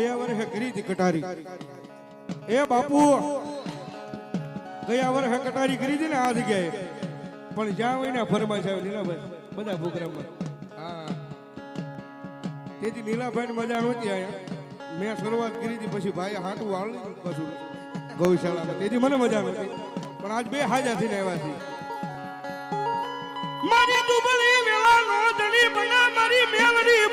ગયા વર્ષે કરી હતી કટારી. એ બાપુ, ગયા વર્ષે કટારી કરી હતી ને આ જગ્યાએ. પણ જ્યાં હોય ને ફરમાશ આવે લીલાભાઈ, બધા પ્રોગ્રામમાં હા. તેથી નીલાભાઈ મજા નહોતી અહીંયા મેં શરૂઆત કરી હતી પછી ભાઈ હાટું વાળ પાછું ગૌશાળામાં. તેથી મને મજા નહોતી પણ આજ બે હાજા થઈને આવ્યા છે મારી દુબળી વેલા નો દણી બના, મારી મેલડી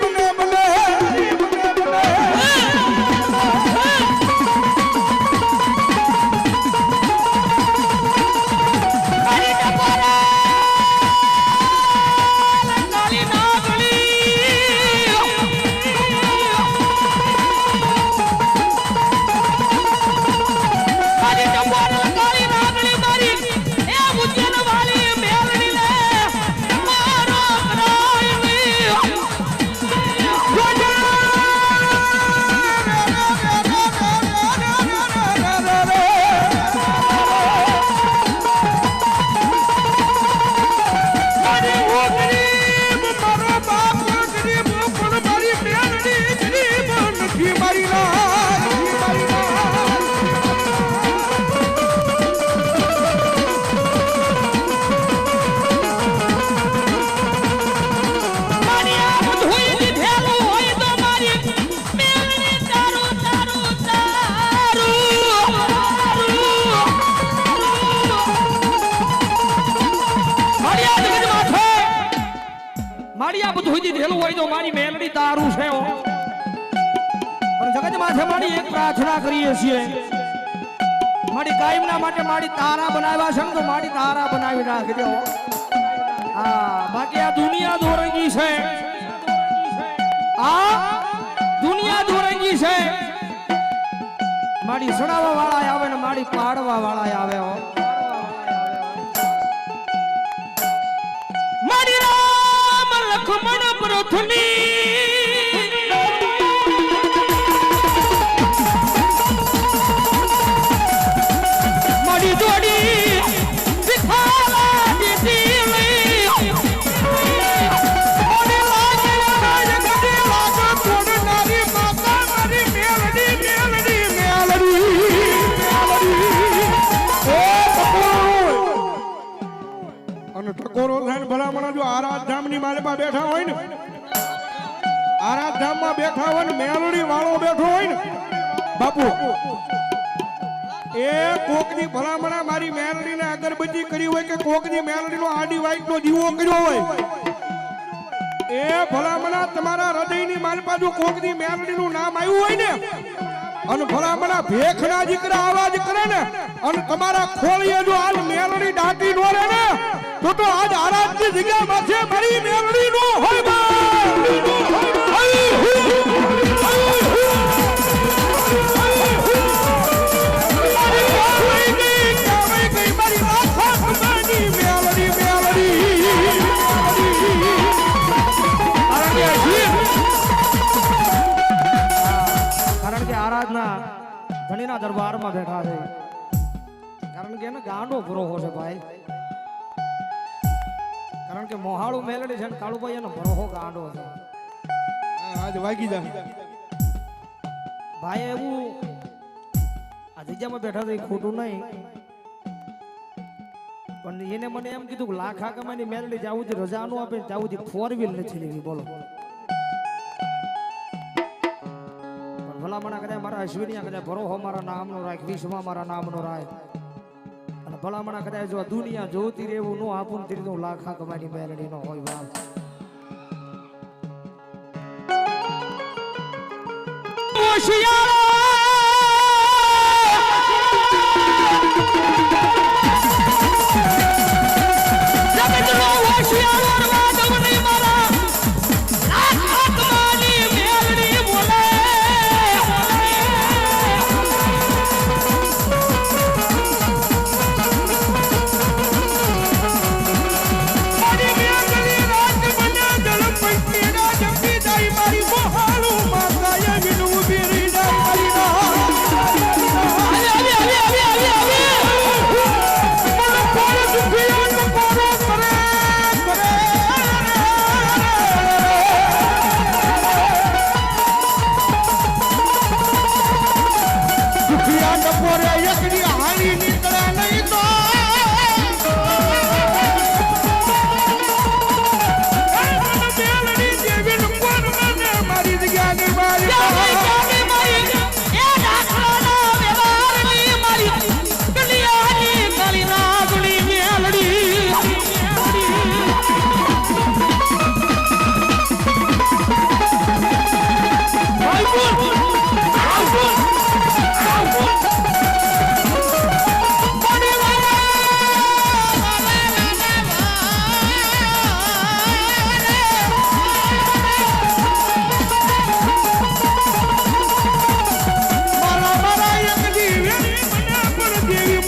આ બધું સુધી થયેલું હોય તો મારી મેલડી તારું છે. પણ જગત માથે મારી એક પ્રાર્થના કરીએ છીએ. મારી કાયમના માટે મારી તારા બનાવ્યા છે ને તો મારી તારા બનાવી નાખજો હા. બાકી આ દુનિયા દોરંગી છે. આ દુનિયા દોરંગી છે. મારી સડાવા વાળા આવે ને મારી પાડવા વાળા આવે હો. রথনী ધામની માલપા બેઠા હોય ને આરાધામમાં બેઠા હોય ને, મેલડી વાળો બેઠો હોય ને, બાપુ, એ કોકની ભલામણા મારી મેલડીને અગરબત્તી કરી હોય કે કોકની મેલડીનો આડી વાઈટનો દીવો કર્યો હોય, એ ભલામણા તમારા હૃદયની માલપા જો કોકની મેલડીનું નામ આવ્યું હોય ને, અને ભલામણા ભેખના દીકરા આવાજ કરે ને, અને તમારા ખોળીએ જો આજ મેલડી ડાકી ડોરે ને તો તો આજ આરાધની જગ્યા માથે મારી મેલડી નો હોય. કારણ કે આરાધના ધણીના દરબારમાં બેઠા છે કારણ કે એને ગાંડો ભરોહો છે ભાઈ કારણ કે મોહાળું મેલડી છે ને કાળુભાઈ એનો ભરોહો ગાંડો છે આજ વાગી જાય ભાઈ એવું આ જગ્યામાં બેઠા તો એ ખોટું નહીં. પણ એને મને એમ કીધું કે લાખા કમાની મેલડી જાવું છે રજા નું આપે જાવું છે ફોર વ્હીલ નથી લેવી બોલો. ભલામણા કદાચ મારા અશ્વિનિયા કદાચ ભરોહો મારા નામનો રાખ વિશ્વમાં મારા નામનો રાખ ભલામણા કદાચ જો દુનિયા જોતી રહેવું નો આપું ને તો લાખા કમાની મેલડી નો હોય વાત મારી ચાંદ પોરે એકની હાણીની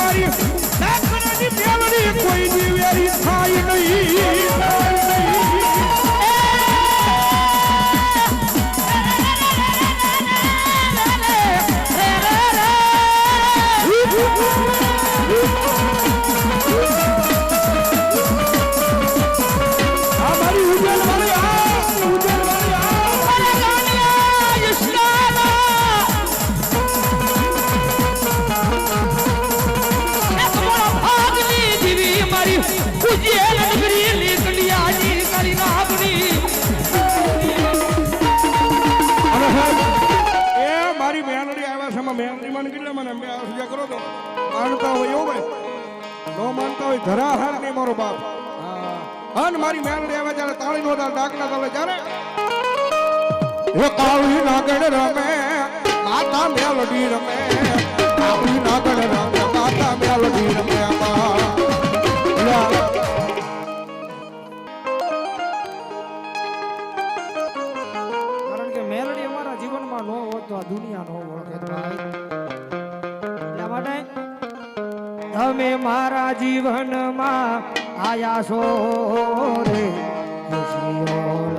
મારી મેલડી મને કરો તો. માનતા હોય એવું ભાઈ નો માનતા હોય ધરા નહીં મારો બાપ. અન મારી મેલડી આવે ત્યારે તાળી નો ડાકના તાલે જ્યારે. એ કાળી નાગણ રમે, માતા મેલડી રમે. કાળી નાગણ રમે, માતા મેલડી રમે. આયા છો રે ખુશીઓ